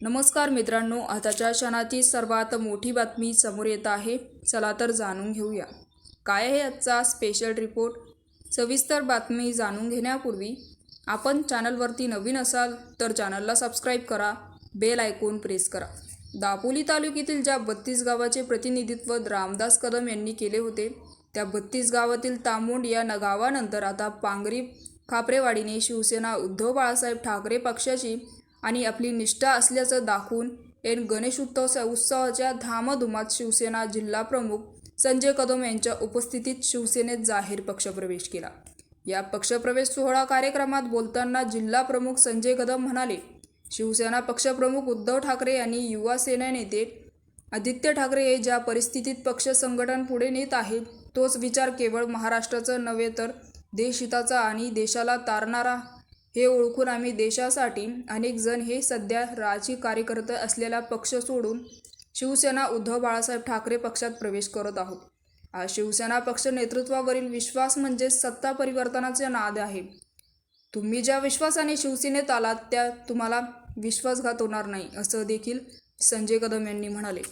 नमस्कार मित्रांनो आताच्या क्षणाची सर्वात मोठी बातमी समोर येत आहे. चला तर जाणून घेऊया. काय आहे आजचा स्पेशल रिपोर्ट सविस्तर बातमी जाणून घेण्यापूर्वी आपण चॅनलवरती नवीन असाल तर चॅनलला सबस्क्राईब करा बेल आयकॉन प्रेस करा. दापोली तालुक्यातील ज्या बत्तीस गावाचे प्रतिनिधित्व रामदास कदम यांनी केले होते त्या बत्तीस गावातील तामोंड या न गावानंतर आता पांगरी खापरेवाडीने शिवसेना उद्धव बाळासाहेब ठाकरे पक्षाची आणि आपली निष्ठा असल्याचं दाखवून एन गणेश उत्सव उत्सवाच्या धामधुमात शिवसेना जिल्हाप्रमुख संजय कदम यांच्या उपस्थितीत शिवसेनेत जाहीर पक्षप्रवेश केला. या पक्षप्रवेश सोहळा कार्यक्रमात बोलताना जिल्हाप्रमुख संजय कदम म्हणाले शिवसेना पक्षप्रमुख उद्धव ठाकरे यांनी युवा सेना नेते आदित्य ठाकरे हे ज्या परिस्थितीत पक्ष संघटन पुढे नेत आहे तोच विचार केवळ महाराष्ट्राचं नव्हे तर देशहिताचा आणि देशाला तारणारा हे ओळखून आम्ही देशासाठी अनेक जण हे सध्या राजकीय कार्यकर्ते असलेला पक्ष सोडून शिवसेना उद्धव बाळासाहेब ठाकरे पक्षात प्रवेश करत आहोत. हा शिवसेना पक्ष नेतृत्वावरील विश्वास म्हणजे सत्ता परिवर्तनाचे नाद आहे. तुम्ही ज्या विश्वासाने शिवसेनेत आलात त्या तुम्हाला विश्वासघात होणार नाही असं देखील संजय कदम यांनी म्हणाले.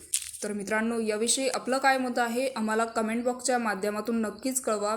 तर मित्रांनो याविषयी आपलं काय मत आहे आम्हाला कमेंट बॉक्सच्या माध्यमातून नक्कीच कळवा.